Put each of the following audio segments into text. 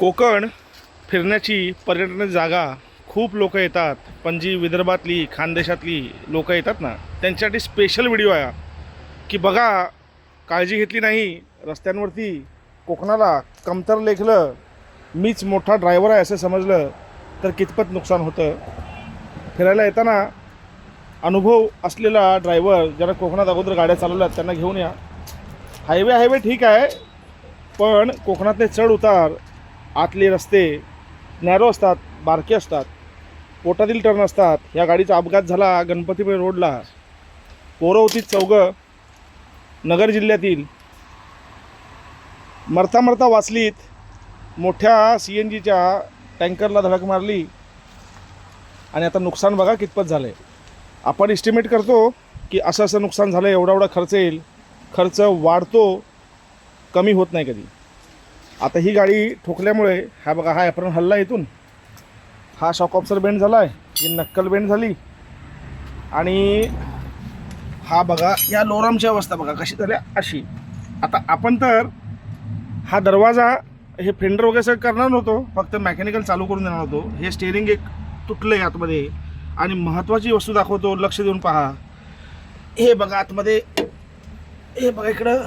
कोकण फिरण्याची पर्यटन जागा खूप लोक येतात पण जी विदर्भातली खानदेशातली लोक येतात ना त्यांच्यासाठी स्पेशल व्हिडिओ आहे की बघा काळजी घेतली नाही रस्त्यांवरती कोकणाला कमतर लेखलं मीच मोठा ड्रायव्हर आहे असं समजलं तर कितपत नुकसान होतं? फिरायला येताना अनुभव असलेला ड्रायव्हर ज्यांना कोकणात अगोदर गाड्या चालवल्या त्यांना घेऊन या. हायवे हायवे ठीक आहे पण कोकणातले चढ उतार आतले रस्ते नॅरो असतात बारके असतात पोटातील टर्न असतात या गाडीचा अपघात झाला गणपतीपुळे रोडला. पोरवती चौघं नगर जिल्ह्यातील मरता मरता वाचलीत मोठ्या सी एन जीच्या टँकरला धडक मारली आणि आता नुकसान बघा कितपत झालं आहे आपण इस्टिमेट करतो की असं असं नुकसान झालं एवढा एवढा खर्च येईल खर्च वाढतो कमी होत नाही कधी. आता ही गाडी ठोकल्यामुळे हा बघा हा ॲप्रन हल्ला इथून. हा शॉक ऑप्सर बेंड झाला आहे ही नक्कल बेंड झाली. आणि हा बघा या लोरामची अवस्था बघा कशी झाल्या अशी. आता आपण तर हा दरवाजा हे फेंडर वगैरे सगळं करणार नव्हतो फक्त मेकॅनिकल चालू करून देणार होतो. हे स्टेअरिंग एक तुटलं आहे आतमध्ये. आणि महत्त्वाची वस्तू दाखवतो लक्ष देऊन पहा. हे बघा आतमध्ये हे बघा इकडं.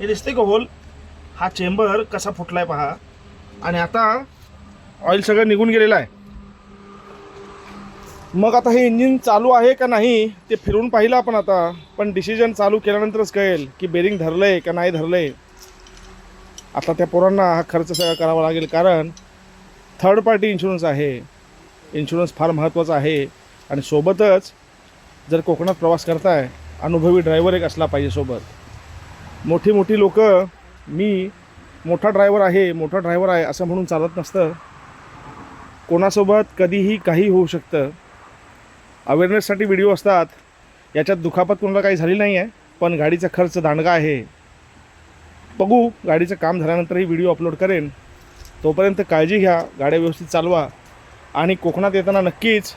हे दिसते का होल हा चेंबर कसा फुटलाय पहा. आणि आता ऑइल सगळं निघून गेलेलं आहे. मग आता हे इंजिन चालू आहे का नाही ते फिरून पाहिलं आपण आता. पण डिसिजन चालू केल्यानंतरच कळेल की बेरिंग धरलंय का नाही धरलंय. आता त्या पोरांना हा खर्च सगळा करावा लागेल कारण थर्ड पार्टी इन्शुरन्स आहे. इन्शुरन्स फार महत्त्वाचा आहे. आणि सोबतच जर कोकणात प्रवास करताय अनुभवी ड्रायव्हर एक असला पाहिजे सोबत. मोठी मोठी लोक मी मोठा ड्रायव्हर आहे मोठा ड्रायव्हर आहे असं म्हणून चालत नसतं. कोणासोबत कधीही काही होऊ शकतं. अवेअरनेससाठी व्हिडिओ असतात. याच्यात दुखापत कोणाला काही झाली नाही आहे पण गाडीचा खर्च दांडगा आहे. बघू गाडीचं काम झाल्यानंतरही व्हिडिओ अपलोड करेन. तोपर्यंत काळजी घ्या गाड्या व्यवस्थित चालवा. आणि कोकणात येताना नक्कीच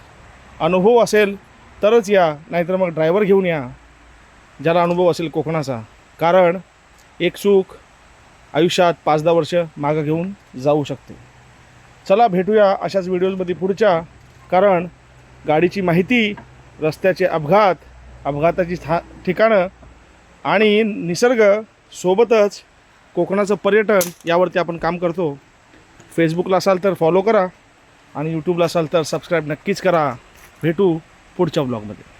अनुभव असेल तरच या नाहीतर मग ड्रायव्हर घेऊन या ज्याला अनुभव असेल कोकणाचा. कारण एक चूक आयुष्यात पाच दहा वर्ष मागं घेऊन जाऊ शकते. चला भेटूया अशाच व्हिडिओजमध्ये पुढच्या. कारण गाडीची माहिती रस्त्याचे अपघात अपघाताची था ठिकाणं आणि निसर्ग सोबतच कोकणाचं पर्यटन यावरती आपण काम करतो. फेसबुकला असाल तर फॉलो करा आणि यूट्यूबला असाल तर सबस्क्राईब नक्कीच करा. भेटू पुढच्या ब्लॉगमध्ये